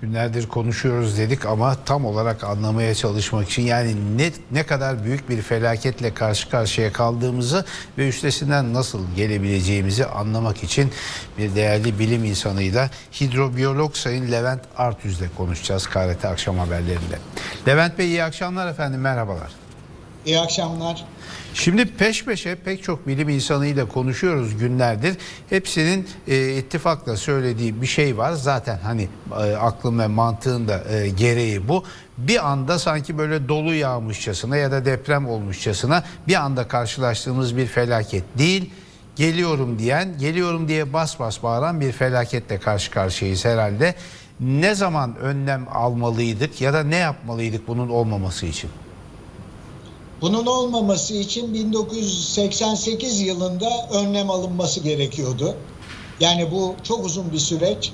Günlerdir konuşuyoruz dedik ama tam olarak anlamaya çalışmak için yani ne ne kadar büyük bir felaketle karşı karşıya kaldığımızı ve üstesinden nasıl gelebileceğimizi anlamak için bir değerli bilim insanıyla hidrobiyolog Sayın Levent Artüz'le konuşacağız KRT Akşam Haberlerinde. Levent Bey iyi akşamlar efendim merhabalar. İyi akşamlar. Şimdi peş peşe pek çok bilim insanıyla konuşuyoruz günlerdir. Hepsinin e, ittifakla söylediği bir şey var. Zaten hani e, aklın ve mantığın da e, gereği bu. Bir anda sanki böyle dolu yağmışçasına ya da deprem olmuşçasına bir anda karşılaştığımız bir felaket değil. Geliyorum diyen, geliyorum diye bas bas bağıran bir felaketle karşı karşıyayız herhalde. Ne zaman önlem almalıydık ya da ne yapmalıydık bunun olmaması için? Bunun olmaması için 1988 yılında önlem alınması gerekiyordu. Yani bu çok uzun bir süreç.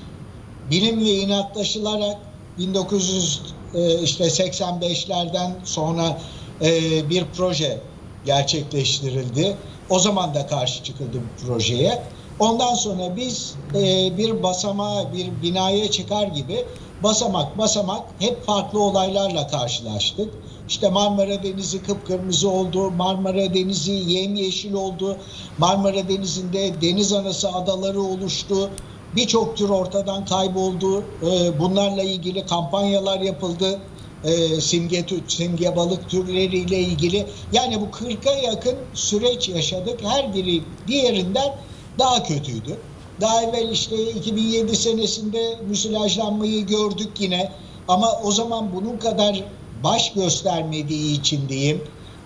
Bilim ve inatlaşılarak 1900 e, işte 85'lerden sonra e, bir proje gerçekleştirildi. O zaman da karşı çıkıldı bu projeye. Ondan sonra biz e, bir basamağa, bir binaya çıkar gibi basamak basamak hep farklı olaylarla karşılaştık. İşte Marmara Denizi kıpkırmızı oldu, Marmara Denizi yemyeşil oldu, Marmara Denizi'nde deniz anası adaları oluştu. Birçok tür ortadan kayboldu. Ee, Bunlarla ilgili kampanyalar yapıldı. Ee, Simge, simge balık türleriyle ilgili. Yani bu 40'a yakın süreç yaşadık. Her biri diğerinden daha kötüydü. Daha evvel işte 2007 senesinde müsilajlanmayı gördük yine. Ama o zaman bunun kadar baş göstermediği için diyeyim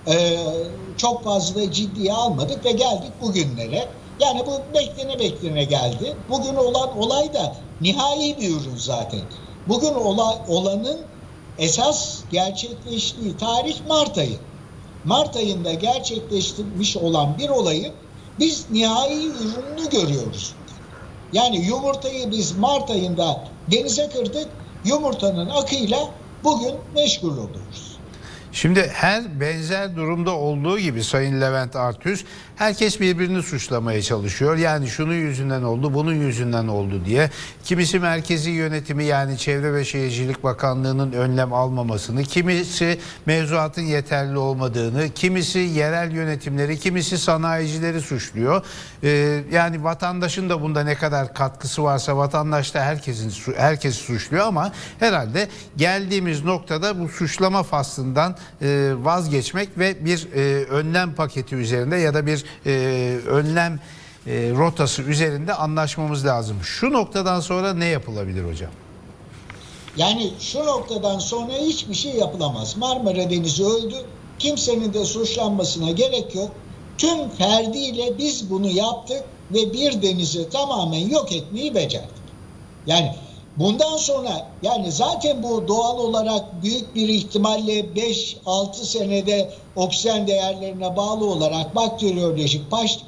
e, çok fazla ciddiye almadık ve geldik bugünlere. Yani bu beklene beklene geldi. Bugün olan olay da nihai bir ürün zaten. Bugün ola, olanın esas gerçekleştiği tarih Mart ayı. Mart ayında gerçekleştirmiş olan bir olayı biz nihai ürününü görüyoruz. Yani yumurtayı biz Mart ayında denize kırdık. Yumurtanın akıyla bugün meşgul oluyoruz. Şimdi her benzer durumda olduğu gibi Sayın Levent Artüz herkes birbirini suçlamaya çalışıyor. Yani şunun yüzünden oldu, bunun yüzünden oldu diye. Kimisi merkezi yönetimi yani Çevre ve Şehircilik Bakanlığı'nın önlem almamasını, kimisi mevzuatın yeterli olmadığını, kimisi yerel yönetimleri, kimisi sanayicileri suçluyor. Ee, yani vatandaşın da bunda ne kadar katkısı varsa vatandaş da herkesin herkes suçluyor ama herhalde geldiğimiz noktada bu suçlama faslından e, vazgeçmek ve bir e, önlem paketi üzerinde ya da bir e, önlem e, rotası üzerinde anlaşmamız lazım. Şu noktadan sonra ne yapılabilir hocam? Yani şu noktadan sonra hiçbir şey yapılamaz. Marmara Denizi öldü. Kimsenin de suçlanmasına gerek yok. Tüm ferdiyle biz bunu yaptık ve bir denizi tamamen yok etmeyi becerdik. Yani bundan sonra yani zaten bu doğal olarak büyük bir ihtimalle 5-6 senede oksijen değerlerine bağlı olarak bakteriyolojik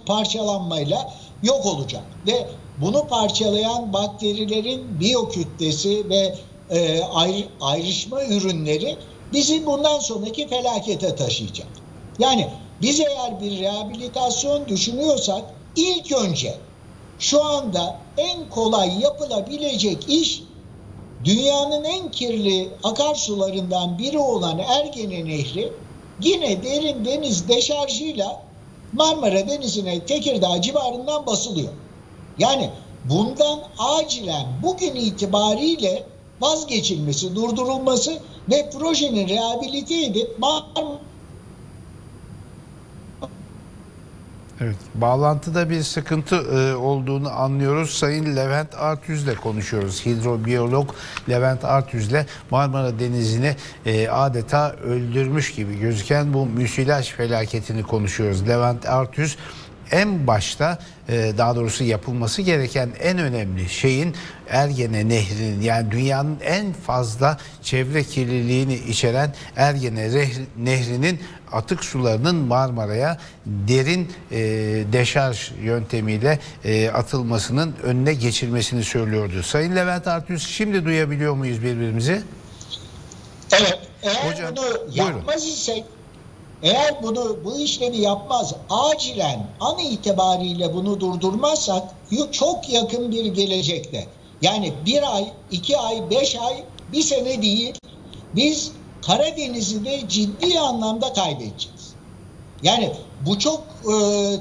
parçalanmayla yok olacak. Ve bunu parçalayan bakterilerin biyokütlesi ve e, ayrı- ayrışma ürünleri bizi bundan sonraki felakete taşıyacak. Yani biz eğer bir rehabilitasyon düşünüyorsak ilk önce şu anda en kolay yapılabilecek iş dünyanın en kirli akarsularından biri olan Ergene Nehri yine derin deniz deşarjıyla Marmara Denizi'ne Tekirdağ civarından basılıyor. Yani bundan acilen bugün itibariyle vazgeçilmesi, durdurulması ve projenin rehabilite edip Marmara Evet, bağlantıda bir sıkıntı e, olduğunu anlıyoruz. Sayın Levent Artüz'le konuşuyoruz. Hidrobiyolog Levent Artüz'le Marmara Denizi'ni e, adeta öldürmüş gibi gözüken bu müsilaj felaketini konuşuyoruz. Levent Artüz en başta e, daha doğrusu yapılması gereken en önemli şeyin Ergene Nehri'nin yani dünyanın en fazla çevre kirliliğini içeren Ergene Nehri'nin atık sularının Marmara'ya derin e, deşarj yöntemiyle e, atılmasının önüne geçilmesini söylüyordu. Sayın Levent Artüz şimdi duyabiliyor muyuz birbirimizi? Evet. Eğer Hocam, bunu buyurun. yapmaz isek, eğer bunu bu işlemi yapmaz, acilen an itibariyle bunu durdurmazsak çok yakın bir gelecekte Yani bir ay, iki ay, beş ay, bir sene değil. Biz Karadeniz'i de ciddi anlamda kaybedeceğiz. Yani bu çok e,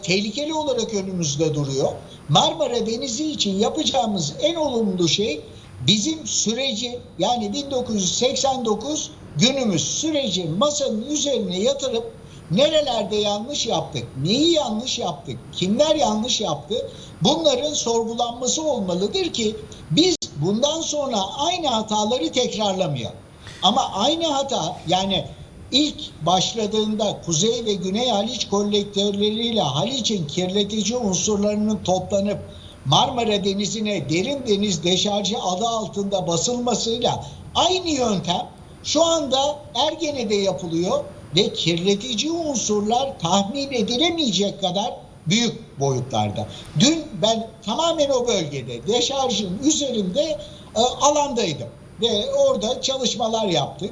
tehlikeli olarak önümüzde duruyor. Marmara Denizi için yapacağımız en olumlu şey bizim süreci yani 1989 günümüz süreci masanın üzerine yatırıp nerelerde yanlış yaptık, neyi yanlış yaptık, kimler yanlış yaptı bunların sorgulanması olmalıdır ki biz bundan sonra aynı hataları tekrarlamayalım. Ama aynı hata yani ilk başladığında Kuzey ve Güney Haliç kolektörleriyle Haliç'in kirletici unsurlarının toplanıp Marmara Denizi'ne derin deniz deşarjı adı altında basılmasıyla aynı yöntem şu anda Ergene'de yapılıyor ve kirletici unsurlar tahmin edilemeyecek kadar büyük boyutlarda. Dün ben tamamen o bölgede deşarjın üzerinde e, alandaydım ve orada çalışmalar yaptık.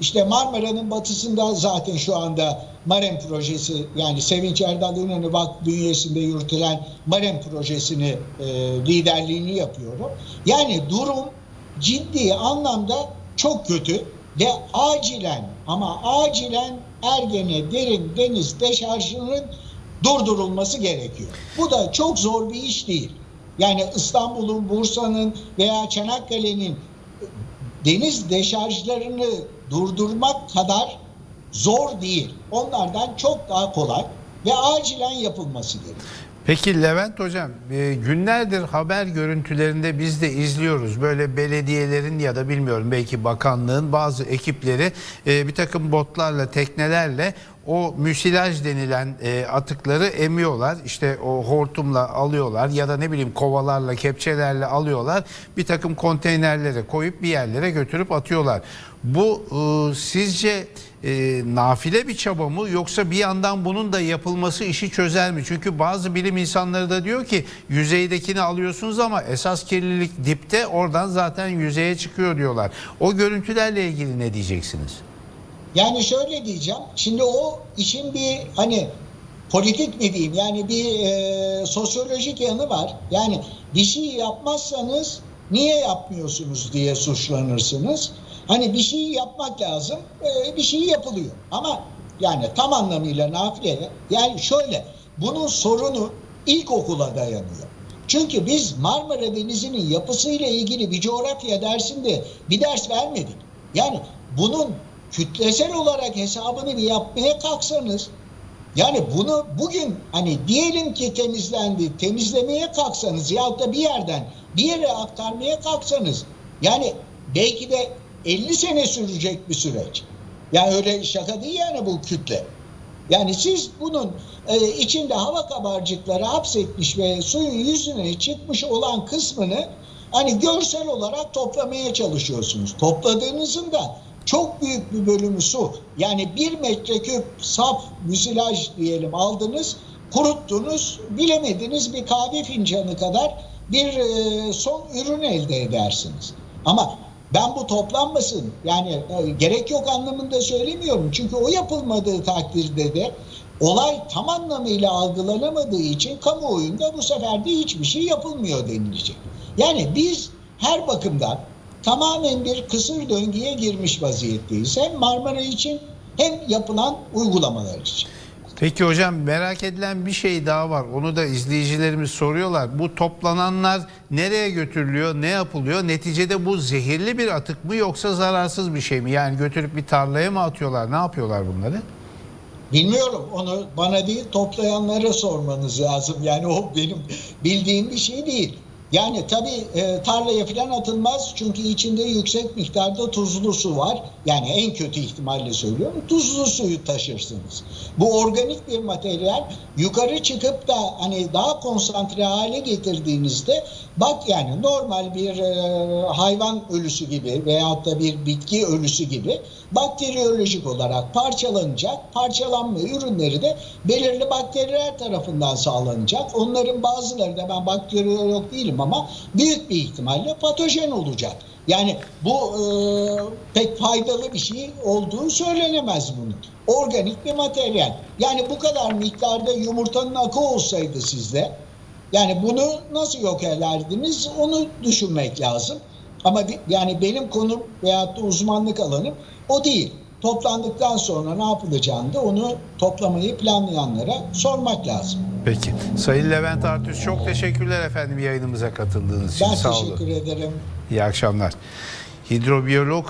İşte Marmara'nın batısında zaten şu anda Marem projesi yani Sevinç Erdal İnönü Vakfı bünyesinde yürütülen Marem projesini e, liderliğini yapıyorum. Yani durum ciddi anlamda çok kötü ve acilen ama acilen Ergene derin deniz deşarjının durdurulması gerekiyor. Bu da çok zor bir iş değil. Yani İstanbul'un, Bursa'nın veya Çanakkale'nin deniz deşarjlarını durdurmak kadar zor değil. Onlardan çok daha kolay ve acilen yapılması gerekiyor. Peki Levent Hocam e, günlerdir haber görüntülerinde biz de izliyoruz. Böyle belediyelerin ya da bilmiyorum belki bakanlığın bazı ekipleri e, bir takım botlarla teknelerle o müsilaj denilen e, atıkları emiyorlar. İşte o hortumla alıyorlar ya da ne bileyim kovalarla kepçelerle alıyorlar. Bir takım konteynerlere koyup bir yerlere götürüp atıyorlar. Bu e, sizce e, nafile bir çaba mı yoksa bir yandan bunun da yapılması işi çözer mi? Çünkü bazı bilim insanları da diyor ki yüzeydekini alıyorsunuz ama esas kirlilik dipte oradan zaten yüzeye çıkıyor diyorlar. O görüntülerle ilgili ne diyeceksiniz? Yani şöyle diyeceğim. Şimdi o işin bir hani politik mi diyeyim yani bir e, sosyolojik yanı var. Yani bir şey yapmazsanız niye yapmıyorsunuz diye suçlanırsınız. Hani bir şey yapmak lazım, e, bir şey yapılıyor. Ama yani tam anlamıyla nafile. Yani şöyle, bunun sorunu ilkokula dayanıyor. Çünkü biz Marmara Denizi'nin yapısıyla ilgili bir coğrafya dersinde bir ders vermedik. Yani bunun kütlesel olarak hesabını bir yapmaya kalksanız yani bunu bugün hani diyelim ki temizlendi, temizlemeye kalksanız ya da bir yerden bir yere aktarmaya kalksanız yani belki de 50 sene sürecek bir süreç. Yani öyle şaka değil yani bu kütle. Yani siz bunun e, içinde hava kabarcıkları hapsetmiş ve suyun yüzüne çıkmış olan kısmını hani görsel olarak toplamaya çalışıyorsunuz. Topladığınızın da çok büyük bir bölümü su. Yani bir metreküp saf müsilaj diyelim aldınız, kuruttunuz, bilemediniz bir kahve fincanı kadar bir e, son ürün elde edersiniz. Ama ben bu toplanmasın yani e, gerek yok anlamında söylemiyorum. Çünkü o yapılmadığı takdirde de olay tam anlamıyla algılanamadığı için kamuoyunda bu sefer de hiçbir şey yapılmıyor denilecek. Yani biz her bakımdan tamamen bir kısır döngüye girmiş vaziyetteyiz. Hem Marmara için hem yapılan uygulamalar için. Peki hocam merak edilen bir şey daha var. Onu da izleyicilerimiz soruyorlar. Bu toplananlar nereye götürülüyor, ne yapılıyor? Neticede bu zehirli bir atık mı yoksa zararsız bir şey mi? Yani götürüp bir tarlaya mı atıyorlar? Ne yapıyorlar bunları? Bilmiyorum onu bana değil toplayanlara sormanız lazım. Yani o benim bildiğim bir şey değil. Yani tabii e, tarlaya falan atılmaz çünkü içinde yüksek miktarda tuzlu su var. Yani en kötü ihtimalle söylüyorum tuzlu suyu taşırsınız. Bu organik bir materyal yukarı çıkıp da hani daha konsantre hale getirdiğinizde bak yani normal bir e, hayvan ölüsü gibi veyahut da bir bitki ölüsü gibi bakteriyolojik olarak parçalanacak. Parçalanma ürünleri de belirli bakteriler tarafından sağlanacak. Onların bazıları da ben bakteriyolog değilim ama büyük bir ihtimalle patojen olacak. Yani bu e, pek faydalı bir şey olduğu söylenemez bunun. Organik bir materyal. Yani bu kadar miktarda yumurtanın akı olsaydı sizde Yani bunu nasıl yok ederdiniz onu düşünmek lazım. Ama yani benim konum veyahut da uzmanlık alanım o değil. Toplandıktan sonra ne yapılacağını da onu toplamayı planlayanlara sormak lazım. Peki. Sayın Levent Artüz çok teşekkürler efendim yayınımıza katıldığınız için. Ben Sağ olun. teşekkür ederim. İyi akşamlar. Hidrobiyolog